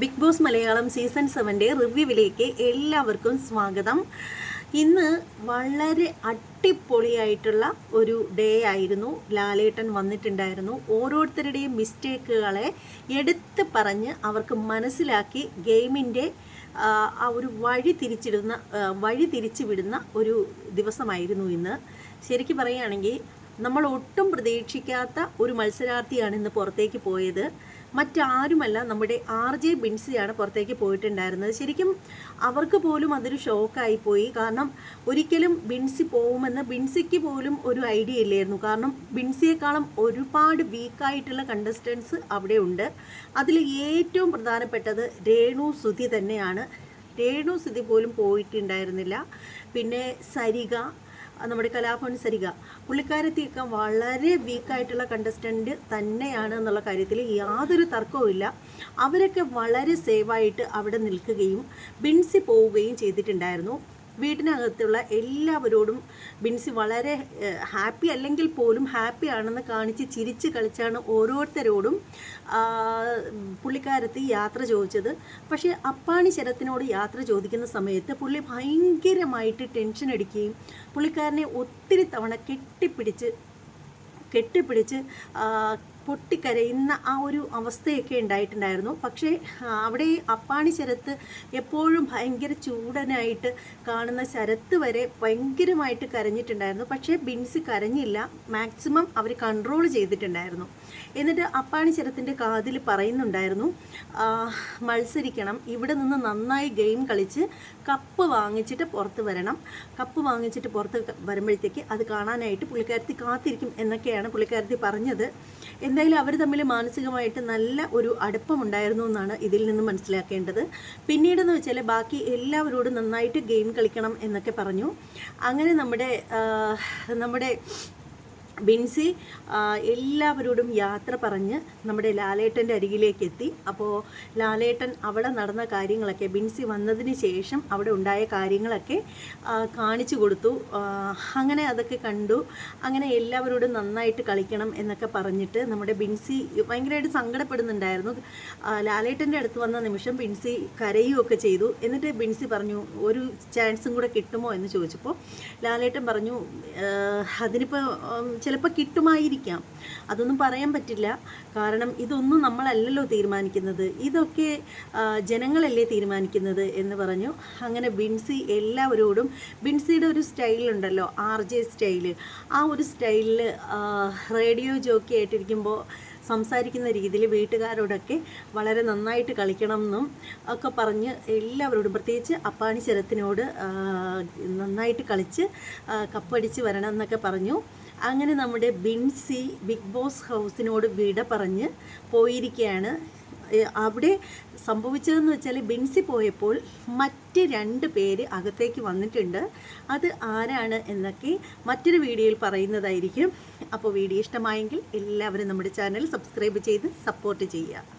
Big Boss Malayalam season സെവന്റെ റിവ്യൂവിലേക്ക് എല്ലാവർക്കും സ്വാഗതം. ഇന്ന് വളരെ അടിപൊളിയായിട്ടുള്ള ഒരു ഡേ ആയിരുന്നു. ലാലേട്ടൻ വന്നിട്ടുണ്ടായിരുന്നു. ഓരോരുത്തരുടെയും മിസ്റ്റേക്കുകളെ എടുത്ത് പറഞ്ഞ് അവർക്ക് മനസ്സിലാക്കി ഗെയിമിന്റെ ആ ഒരു വഴി തിരിച്ചിടുന്ന വഴി തിരിച്ചു വിടുന്ന ഒരു ദിവസമായിരുന്നു ഇന്ന്. ശരിക്കും പറയുകയാണെങ്കിൽ നമ്മൾ ഒട്ടും പ്രതീക്ഷിക്കാത്ത ഒരു മത്സരാർത്ഥിയാണ് ഇന്ന് പുറത്തേക്ക് പോയത്. മറ്റാരുമല്ല നമ്മുടെ ആർ ജെ ബിൻസിയാണ് പുറത്തേക്ക് പോയിട്ടുണ്ടായിരുന്നത്. ശരിക്കും അവർക്ക് പോലും അതൊരു ഷോക്കായി പോയി. കാരണം ഒരിക്കലും ബിൻസി പോകുമെന്ന് ബിൻസിക്ക് പോലും ഒരു ഐഡിയ ഇല്ലായിരുന്നു. കാരണം ബിൻസിയെക്കാളും ഒരുപാട് വീക്കായിട്ടുള്ള കണ്ടസ്റ്റൻസ് അവിടെ ഉണ്ട്. അതിൽ ഏറ്റവും പ്രധാനപ്പെട്ടത് രേണു സുധി തന്നെയാണ്. രേണു സുധി പോലും പോയിട്ടുണ്ടായിരുന്നില്ല. പിന്നെ സരിക നമ്മുടെ കലാഭവൻ സരിക പുള്ളിക്കാരത്തിയൊക്കെ വളരെ വീക്കായിട്ടുള്ള കണ്ടസ്റ്റന്റ് തന്നെയാണ് എന്നുള്ള കാര്യത്തിൽ യാതൊരു തർക്കവുമില്ല അവരൊക്കെ വളരെ സേവായിട്ട് അവിടെ നിൽക്കുകയും ബിൻസി പോവുകയും ചെയ്തിട്ടുണ്ടായിരുന്നു. വീട്ടിനകത്തുള്ള എല്ലാവരോടും ബിൻസി വളരെ ഹാപ്പി അല്ലെങ്കിൽ പോലും ഹാപ്പി ആണെന്ന് കാണിച്ച് ചിരിച്ച് കളിച്ചാണ് ഓരോരുത്തരോടും പുള്ളിക്കാരത്തി യാത്ര ചോദിച്ചത്. പക്ഷേ അപ്പാണി ശരത്തിനോട് യാത്ര ചോദിക്കുന്ന സമയത്ത് പുള്ളി ഭയങ്കരമായിട്ട് ടെൻഷൻ അടിക്കുകയും പുള്ളിക്കാരനെ ഒത്തിരി തവണ കെട്ടിപ്പിടിച്ച് കെട്ടിപ്പിടിച്ച് പൊട്ടിക്കരയുന്ന ആ ഒരു അവസ്ഥയൊക്കെ ഉണ്ടായിട്ടുണ്ടായിരുന്നു. പക്ഷേ അവിടെ അപ്പാണി ശരത്ത് എപ്പോഴും ഭയങ്കര ചൂടനായിട്ട് കാണുന്ന ശരത്ത് വരെ ഭയങ്കരമായിട്ട് കരഞ്ഞിട്ടുണ്ടായിരുന്നു. പക്ഷേ ബിൻസ് കരഞ്ഞില്ല. മാക്സിമം അവർ കൺട്രോൾ ചെയ്തിട്ടുണ്ടായിരുന്നു. എന്നിട്ട് അപ്പാണി ശരത്തിന്റെ കാതിൽ പറയുന്നുണ്ടായിരുന്നു മത്സരിക്കണം. ഇവിടെ നിന്ന് നന്നായി ഗെയിം കളിച്ച് കപ്പ് വാങ്ങിച്ചിട്ട് പുറത്ത് വരണം. കപ്പ് വാങ്ങിച്ചിട്ട് പുറത്ത് വരുമ്പോഴത്തേക്ക് അത് കാണാനായിട്ട് പുള്ളിക്കാരത്തി കാത്തിരിക്കും എന്നൊക്കെയാണ് പുള്ളിക്കാരത്തി പറഞ്ഞത്. എന്തായാലും അവർ തമ്മിൽ മാനസികമായിട്ട് നല്ല ഒരു അടുപ്പമുണ്ടായിരുന്നു എന്നാണ് ഇതിൽ നിന്ന് മനസ്സിലാക്കേണ്ടത്. പിന്നീടെന്ന് വെച്ചാൽ ബാക്കി എല്ലാവരോടും നന്നായിട്ട് ഗെയിം കളിക്കണം എന്നൊക്കെ പറഞ്ഞു. അങ്ങനെ നമ്മുടെ നമ്മുടെ ബിൻസി എല്ലാവരോടും യാത്ര പറഞ്ഞ് നമ്മുടെ ലാലേട്ടന്റെ അരികിലേക്ക് എത്തി അപ്പോൾ ലാലേട്ടൻ അവിടെ നടന്ന കാര്യങ്ങളൊക്കെ ബിൻസി വന്നതിന് ശേഷം അവിടെ ഉണ്ടായ കാര്യങ്ങളൊക്കെ കാണിച്ചു കൊടുത്തു. അങ്ങനെ അതൊക്കെ കണ്ടു. അങ്ങനെ എല്ലാവരോടും നന്നായിട്ട് കളിക്കണം എന്നൊക്കെ പറഞ്ഞിട്ട് നമ്മുടെ ബിൻസി ഭയങ്കരമായിട്ട് സങ്കടപ്പെടുന്നുണ്ടായിരുന്നു. ലാലേട്ടന്റെ അടുത്ത് വന്ന നിമിഷം ബിൻസി കരയുകയൊക്കെ ചെയ്തു. എന്നിട്ട് ബിൻസി പറഞ്ഞു ഒരു ചാൻസും കൂടെ കിട്ടുമോ? എന്ന് ചോദിച്ചപ്പോൾ ലാലേട്ടൻ പറഞ്ഞു അതിനിപ്പോൾ ചിലപ്പോൾ കിട്ടുമായിരിക്കാം. അതൊന്നും പറയാൻ പറ്റില്ല. കാരണം ഇതൊന്നും നമ്മളല്ലല്ലോ തീരുമാനിക്കുന്നത്. ഇതൊക്കെ ജനങ്ങളല്ലേ തീരുമാനിക്കുന്നത് എന്ന് പറഞ്ഞു. അങ്ങനെ ബിൻസി എല്ലാവരോടും ബിൻസിയുടെ ഒരു സ്റ്റൈലുണ്ടല്ലോ ആർ ജെ സ്റ്റൈൽ. ആ ഒരു സ്റ്റൈലിൽ റേഡിയോ ജോക്കി ആയിട്ടിരിക്കുമ്പോൾ സംസാരിക്കുന്ന രീതിയിൽ വീട്ടുകാരോടൊക്കെ വളരെ നന്നായിട്ട് കളിക്കണം എന്നും ഒക്കെ പറഞ്ഞ് എല്ലാവരോടും പ്രത്യേകിച്ച് അപ്പാണി ശരത്തിനോട് നന്നായിട്ട് കളിച്ച് കപ്പടിച്ച് വരണം എന്നൊക്കെ പറഞ്ഞു. അങ്ങനെ നമ്മുടെ ബിൻസി ബിഗ് ബോസ് ഹൗസിനോട് വിട പറഞ്ഞ് പോയിരിക്കുകയാണ് അവിടെ സംഭവിച്ചതെന്ന് വെച്ചാൽ ബിൻസി പോയപ്പോൾ മറ്റ് രണ്ട് പേര് അകത്തേക്ക് വന്നിട്ടുണ്ട്. അത് ആരാണ് എന്നൊക്കെ മറ്റൊരു വീഡിയോയിൽ പറയുന്നതായിരിക്കും. അപ്പോൾ വീഡിയോ ഇഷ്ടമായെങ്കിൽ എല്ലാവരും നമ്മുടെ ചാനൽ സബ്സ്ക്രൈബ് ചെയ്ത് സപ്പോർട്ട് ചെയ്യുക.